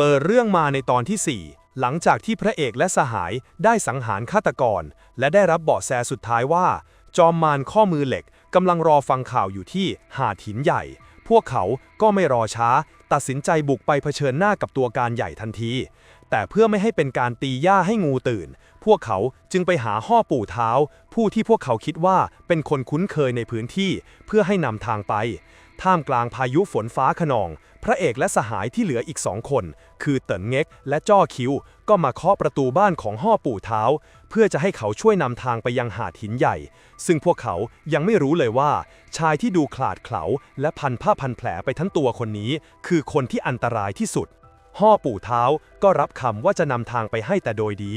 เปิดเรื่องมาในตอนที่ 4 หลังจากที่พระเอกและสหายได้สังหารฆาตกร และได้รับเบาะแสสุดท้ายว่า จอมมารข้อมือเหล็กกำลังรอฟังข่าวอยู่ที่หาดหินใหญ่ พวกเขาก็ไม่รอช้า ตัดสินใจบุกไปเผชิญหน้ากับตัวการใหญ่ทันที แต่เพื่อไม่ให้เป็นการตีหญ้าให้งูตื่น พวกเขาจึงไปหาห่อปู่เท้า ผู้ที่พวกเขาคิดว่าเป็นคนคุ้นเคยในพื้นที่เพื่อให้นำทางไป ท่ามกลางพายุฝนฟ้าขนอง พระเอกและสหายที่เหลืออีกสองคน คือเติ๋นเง็กและจ้อคิว ก็มาเคาะประตูบ้านของห่อปู่เท้า เพื่อจะให้เขาช่วยนำทางไปยังหาดหินใหญ่ ซึ่งพวกเขายังไม่รู้เลยว่า ชายที่ดูขลาดเขลาและพันผ้าพันแผลไปทั้งตัวคนนี้ คือคนที่อันตรายที่สุดห่อปู่เท้าก็รับคำว่าจะนำทางไปให้แต่โดยดี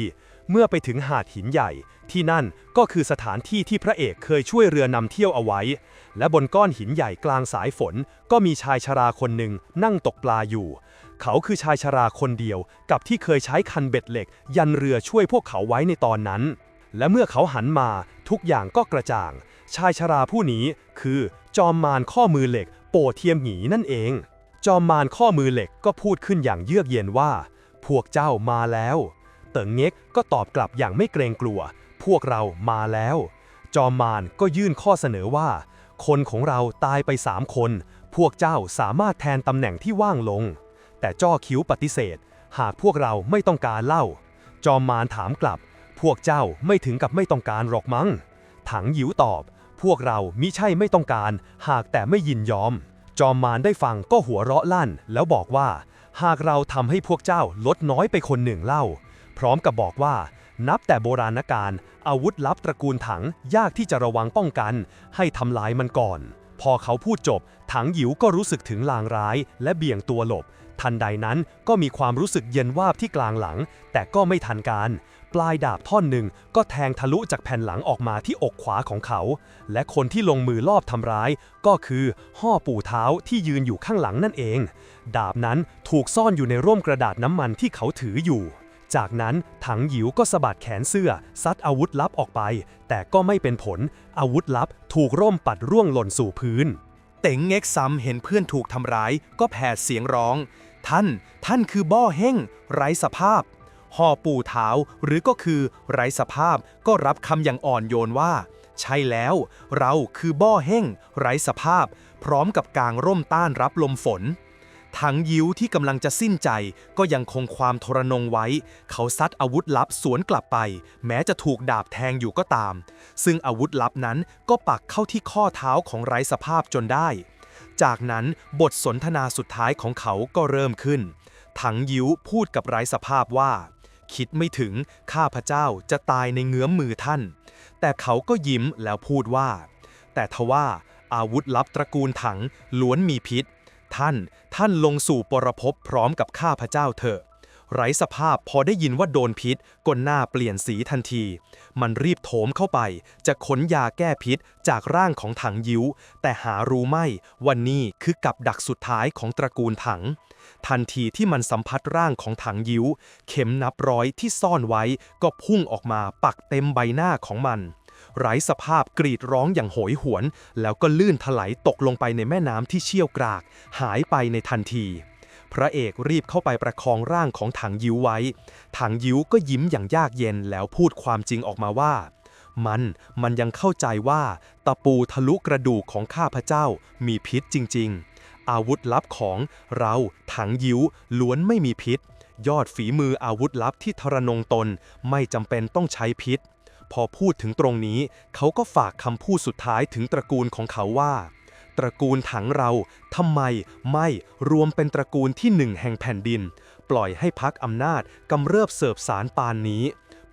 เมื่อไปถึงหาดหินใหญ่ ที่นั่นก็คือสถานที่ที่พระเอกเคยช่วยเรือนำเที่ยวเอาไว้ และบนก้อนหินใหญ่กลางสายฝน ก็มีชายชราคนหนึ่งนั่งตกปลาอยู่ เขาคือชายชราคนเดียวกับที่เคยใช้คันเบ็ดเหล็ก ยันเรือช่วยพวกเขาไว้ในตอนนั้น และเมื่อเขาหันมาทุกอย่างก็กระจ่าง ชายชราผู้นี้คือจอมมารข้อมือเหล็ก โปเทียมหงีนั่นเอง จอมมารข้อมือเหล็กก็พูดขึ้นอย่างเยือกเย็นว่า พวกเจ้ามาแล้ว เติงเง็กก็ตอบกลับอย่างไม่เกรงกลัว พวกเรามาแล้ว จอมมารก็ยื่นข้อเสนอว่า คนของเราตายไปสามคน พวกเจ้าสามารถแทนตำแหน่งที่ว่างลง แต่จ้อคิ้วปฏิเสธ หากพวกเราไม่ต้องการเล่า จอมมารถามกลับ พวกเจ้าไม่ถึงกับไม่ต้องการหรอกมั้ง ถังหยิวตอบ พวกเรามิใช่ไม่ต้องการ หากแต่ไม่ยินยอม จอมมารได้ฟังก็หัวเราะลั่น แล้วบอกว่า หากเราทำให้พวกเจ้าลดน้อยไปคนหนึ่งเล่า พร้อมกับบอกว่า นับแต่โบราณกาลอาวุธลับตระกูลถังยากที่จะระวังป้องกัน ให้ทำลายมันก่อน พอเขาพูดจบ ถังหยิวก็รู้สึกถึงลางร้าย และเบี่ยงตัวหลบ ทันใดนั้นก็มีความรู้สึกเย็นวาบที่กลางหลัง แต่ก็ไม่ทันการ ปลายดาบท่อนหนึ่งก็แทงทะลุจากแผ่นหลังออกมาที่อกขวาของเขา และคนที่ลงมือลอบทำร้าย ก็คือห่อปู่เท้าที่ยืนอยู่ข้างหลังนั่นเอง ดาบนั้นถูกซ่อนอยู่ในร่มกระดาษน้ำมันที่เขาถืออยู่ จากนั้นถังหยิวก็สะบัดแขนเสื้อ ซัดอาวุธลับออกไป แต่ก็ไม่เป็นผล อาวุธลับถูกร่มปัดร่วงหล่นสู่พื้น เต๋งเง็กซ้ำเห็นเพื่อนถูกทำร้าย ก็แผดเสียงร้อง ท่าน ท่านคือบ้อเฮ่งไร้สภาพห่อปู่เท้าหรือก็คือไร้สภาพก็รับคำอย่างอ่อนโยนว่า ใช่แล้ว เราคือบ้อเฮ่งไร้สภาพ พร้อมกับกางร่มต้านรับลมฝน ถังยิ้วที่กำลังจะสิ้นใจก็ยังคงความทรนงไว้ เขาซัดอาวุธลับสวนกลับไป แม้จะถูกดาบแทงอยู่ก็ตาม ซึ่งอาวุธลับนั้นก็ปักเข้าที่ข้อเท้าของไร้สภาพจนได้ จากนั้นบทสนทนาสุดท้ายของเขาก็เริ่มขึ้น ถังยิ้วพูดกับไร้สภาพว่า คิดไม่ถึงข้าพเจ้าจะตายในเงื้อมมือท่าน แต่เขาก็ยิ้มแล้วพูดว่า แต่ทว่าอาวุธลับตระกูลถังล้วนมีพิษ ท่าน ท่านลงสู่ปรภพพร้อมกับข้าพเจ้าเถอะ ไร้สภาพพอได้ยินว่าโดนพิษก็หน้าเปลี่ยนสีทันที มันรีบโถมเข้าไป จะขนยาแก้พิษจากร่างของถังยิ้ว แต่หารู้ไม่ว่านี่คือกับดักสุดท้ายของตระกูลถัง ทันทีที่มันสัมผัสร่างของถังยิ้ว เข็มนับร้อยที่ซ่อนไว้ก็พุ่งออกมาปักเต็มใบหน้าของมัน ไร้สภาพกรีดร้องอย่างโหยหวน แล้วก็ลื่นถลายตกลงไปในแม่น้ำที่เชี่ยวกราก หายไปในทันที พระเอกรีบเข้าไปประคองร่างของถังยิ้วไว้ ถังยิ้วก็ยิ้มอย่างยากเย็นแล้วพูดความจริงออกมาว่า มันมันยังเข้าใจว่า ตะปูทะลุกระดูกของข้าพเจ้ามีพิษจริง ๆ อาวุธลับของเราถังยิ้วล้วนไม่มีพิษยอดฝีมืออาวุธลับที่ทรนงตนไม่จำเป็นต้องใช้พิษ พอพูดถึงตรงนี้ เขาก็ฝากคำพูดสุดท้ายถึงตระกูลของเขาว่า ตระกูลถังเราทำไมไม่รวมเป็นตระกูลที่หนึ่งแห่งแผ่นดิน ปล่อยให้พักอำนาจกำเริบเสิบสารปานนี้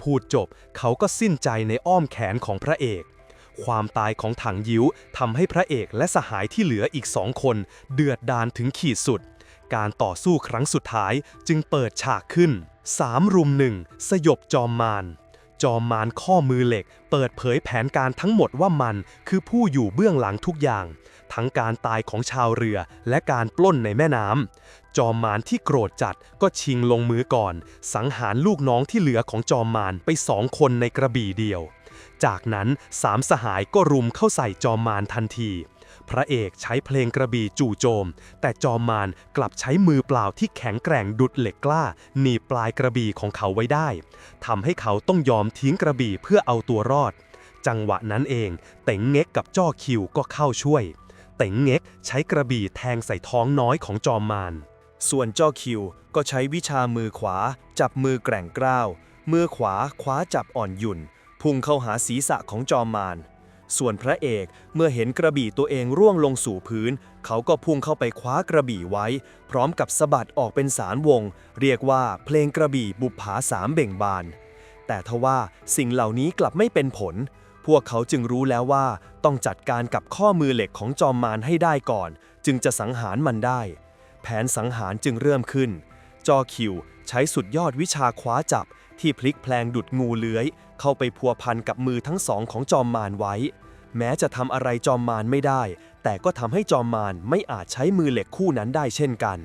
พูดจบเขาก็สิ้นใจในอ้อมแขนของพระเอกความตายของถังยิ้วทำให้พระเอกและสหายที่เหลืออีกสองคน เดือดดานถึงขีดสุด การต่อสู้ครั้งสุดท้ายจึงเปิดฉากขึ้นสามรุมหนึ่งสยบจอมมาร จอมมารข้อมือเหล็ก เปิดเผยแผนการทั้งหมดว่ามันคือผู้อยู่เบื้องหลังทุกอย่าง ทั้งการตายของชาวเรือและการปล้นในแม่น้ำจอมมารที่โกรธจัดก็ชิงลงมือก่อน สังหารลูกน้องที่เหลือของจอมมารไปสองคนในกระบี่เดียว จากนั้นสามสหายก็รุมเข้าใส่จอมมารทันที พระเอกใช้เพลงกระบี่จู่โจม แต่จอมมารกลับใช้มือเปล่าที่แข็งแกร่งดุดเหล็กกล้า หนีปลายกระบี่ของเขาไว้ได้ทำให้เขาต้องยอมทิ้งกระบี่เพื่อเอาตัวรอด จังหวะนั้นเองเต๋งเง็กกับจ้อคิวก็เข้าช่วย เต๋งเง็กใช้กระบี่แทงใส่ท้องน้อยของจอมมารส่วนจ้อคิวก็ใช้วิชามือขวา จับมือแกร่งกร้าวมือขวาคว้าจับอ่อนหยุ่นพุ่งเข้าหาศีรษะของจอมมาร ส่วนพระเอกเมื่อเห็นกระบี่ตัวเองร่วงลงสู่พื้น เขาก็พุ่งเข้าไปคว้ากระบี่ไว้ พร้อมกับสะบัดออกเป็นสารวง เรียกว่าเพลงกระบี่บุปผาสามเบ่งบาน แต่ทว่าสิ่งเหล่านี้กลับไม่เป็นผล พวกเขาจึงรู้แล้วว่าต้องจัดการกับข้อมือเหล็กของจอมมารให้ได้ก่อน จึงจะสังหารมันได้ แผนสังหารจึงเริ่มขึ้น จอคิวใช้สุดยอดวิชาคว้าจับที่พลิกแพลงดุดงูเลื้อย เข้าไปพัวพันกับมือทั้งสองของจอมมารไว้ แม้จะทำอะไรจอมมารไม่ได้ แต่ก็ทำให้จอมมารไม่อาจใช้มือเหล็กคู่นั้นได้เช่นกัน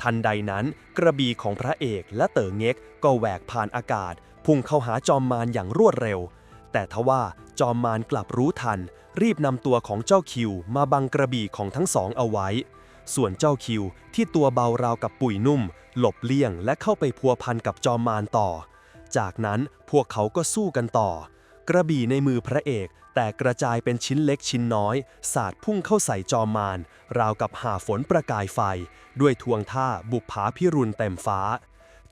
ทันใดนั้น กระบี่ของพระเอกและเต๋อเง็กก็แหวกผ่านอากาศ พุ่งเข้าหาจอมมารอย่างรวดเร็ว แต่ทว่าจอมมารกลับรู้ทัน รีบนำตัวของเจ้าคิว มาบังกระบี่ของทั้งสองเอาไว้ ส่วนเจ้าคิวที่ตัวเบาราวกับปุ๋ยนุ่ม หลบเลี่ยงและเข้าไปพัวพันกับจอมมารต่อ จากนั้นพวกเขาก็สู้กันต่อ กระบี่ในมือพระเอก แต่กระจายเป็นชิ้นเล็กชิ้นน้อย สาดพุ่งเข้าใส่จอมมารราวกับหาฝนประกายไฟ ด้วยทวงท่าบุปผาพิรุณเต็มฟ้า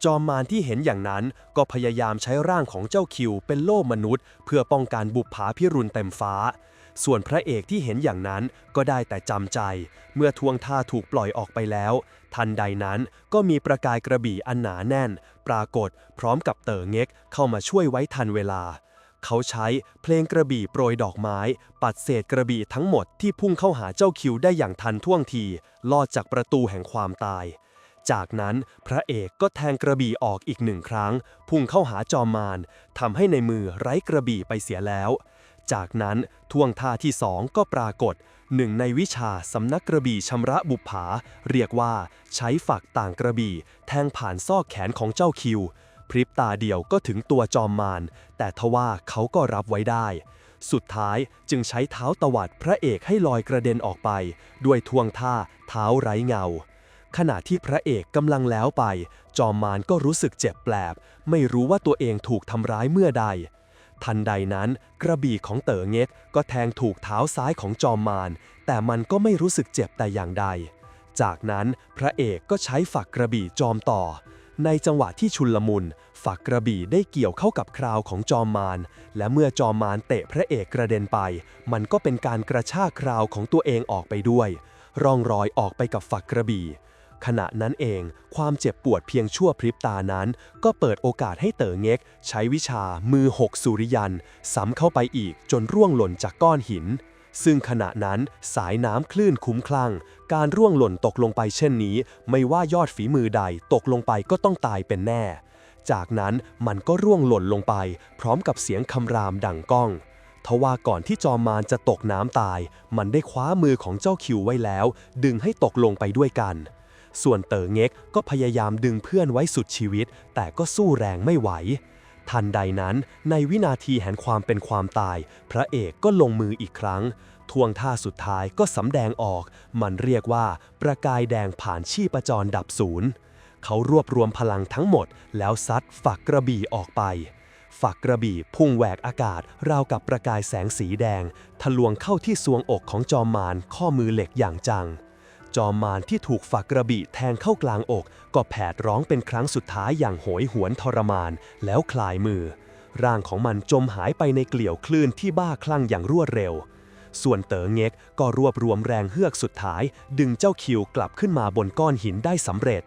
จอมมารที่เห็นอย่างนั้นก็พยายามใช้ร่างของเจ้าคิวเป็นโล่มนุษย์ เพื่อป้องกันบุปผาพิรุณเต็มฟ้า ส่วนพระเอกที่เห็นอย่างนั้นก็ได้แต่จำใจ เมื่อทวงท่าถูกปล่อยออกไปแล้ว ทันใดนั้นก็มีประกายกระบี่อันหนาแน่น ปรากฏพร้อมกับเต๋อเง็กเข้ามาช่วยไว้ทันเวลา เขาใช้เพลงกระบี่โปรยดอกไม้ ปัดเศษกระบี่ทั้งหมดที่พุ่งเข้าหาเจ้าคิวได้อย่างทันท่วงทีลอดจากประตูแห่งความตายจากนั้นพระเอกก็แทงกระบี่ออกอีกหนึ่งครั้ง พุ่งเข้าหาจอมมารทำให้ในมือไร้กระบี่ไปเสียแล้ว จากนั้นท่วงท่าที่สองก็ปรากฏหนึ่งในวิชาสำนักกระบี่ชำระบุปผา เรียกว่าใช้ฝักต่างกระบี่ แทงผ่านซอกแขนของเจ้าคิว พริบตาเดียวก็ถึงตัวจอมมารแต่ทว่าเขาก็รับไว้ได้ สุดท้ายจึงใช้เท้าตวัดพระเอกให้ลอยกระเด็นออกไป ด้วยทวงท่าเท้าไร้เงาขณะที่พระเอกกำลังแล้วไป จอมมารก็รู้สึกเจ็บแปลบ ไม่รู้ว่าตัวเองถูกทำร้ายเมื่อใด ทันใดนั้น กระบี่ของเต๋อเง็กก็แทงถูกเท้าซ้ายของจอมมาร แต่มันก็ไม่รู้สึกเจ็บแต่อย่างใด จากนั้นพระเอกก็ใช้ฝักกระบี่จอมต่อ ในจังหวะที่ชุนลมุน ฝักกระบี่ได้เกี่ยวเข้ากับคราวของจอมมาร และเมื่อจอมมารเตะพระเอกกระเด็นไป มันก็เป็นการกระชากคราวของตัวเองออกไปด้วย ร่องรอยออกไปกับฝักกระบี่ ขณะนั้นเอง ความเจ็บปวดเพียงชั่วพริบตานั้น ก็เปิดโอกาสให้เต๋อเง็ก ใช้วิชามือหกสุริยันซ้ำเข้าไปอีกจนร่วงหล่นจากก้อนหิน ซึ่งขณะนั้นสายน้ำคลื่นคุ้มคลั่ง การร่วงหล่นตกลงไปเช่นนี้ ไม่ว่ายอดฝีมือใดตกลงไปก็ต้องตายเป็นแน่ จากนั้นมันก็ร่วงหล่นลงไป พร้อมกับเสียงคำรามดังก้องทว่าก่อนที่จอมมารจะตกน้ำตาย มันได้คว้ามือของเจ้าคิวไว้แล้ว ดึงให้ตกลงไปด้วยกัน ส่วนเต๋อเง็กก็พยายามดึงเพื่อนไว้สุดชีวิต แต่ก็สู้แรงไม่ไหว ทันใดนั้น ในวินาทีแห่งความเป็นความตาย พระเอกก็ลงมืออีกครั้ง ทวงท่าสุดท้ายก็สำแดงออก มันเรียกว่า ประกายแดงผ่านชีพจรดับศูนย์ เขารวบรวมพลังทั้งหมด แล้วซัดฝักกระบี่ออกไปฝักกระบี่พุ่งแหวกอากาศ ราวกับประกายแสงสีแดง ทะลวงเข้าที่ซวงอกของจอมมารข้อมือเหล็กอย่างจัง จอมมารที่ถูกฝักกระบี่แทงเข้ากลางอก ก็แผดร้องเป็นครั้งสุดท้ายอย่างโหยหวนทรมาน แล้วคลายมือ ร่างของมันจมหายไปในเกลี่ยวคลื่นที่บ้าคลั่งอย่างรวดเร็ว ส่วนเต๋อเง็กก็รวบรวมแรงเฮือกสุดท้าย ดึงเจ้าคิวกลับขึ้นมาบนก้อนหินได้สำเร็จ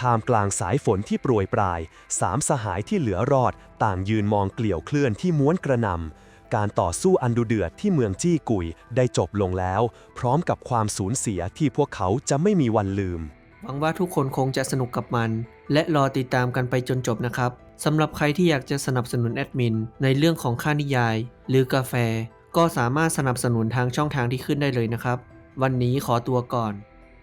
ท่ามกลางสายฝนที่โปรยปลาย สามสหายที่เหลือรอด ต่างยืนมองเกลี่ยวเคลื่อนที่ม้วนกระนำ การต่อสู้อันดุเดือดที่เมืองจี้กุยได้จบลงแล้ว พร้อมกับความสูญเสียที่พวกเขาจะไม่มีวันลืม หวังว่าทุกคนคงจะสนุกกับมัน และรอติดตามกันไปจนจบนะครับสำหรับใครที่อยากจะสนับสนุนแอดมินในเรื่องของค่านิยาย หรือกาแฟ ก็สามารถสนับสนุนทางช่องทางที่ขึ้นได้เลยนะครับ วันนี้ขอตัวก่อน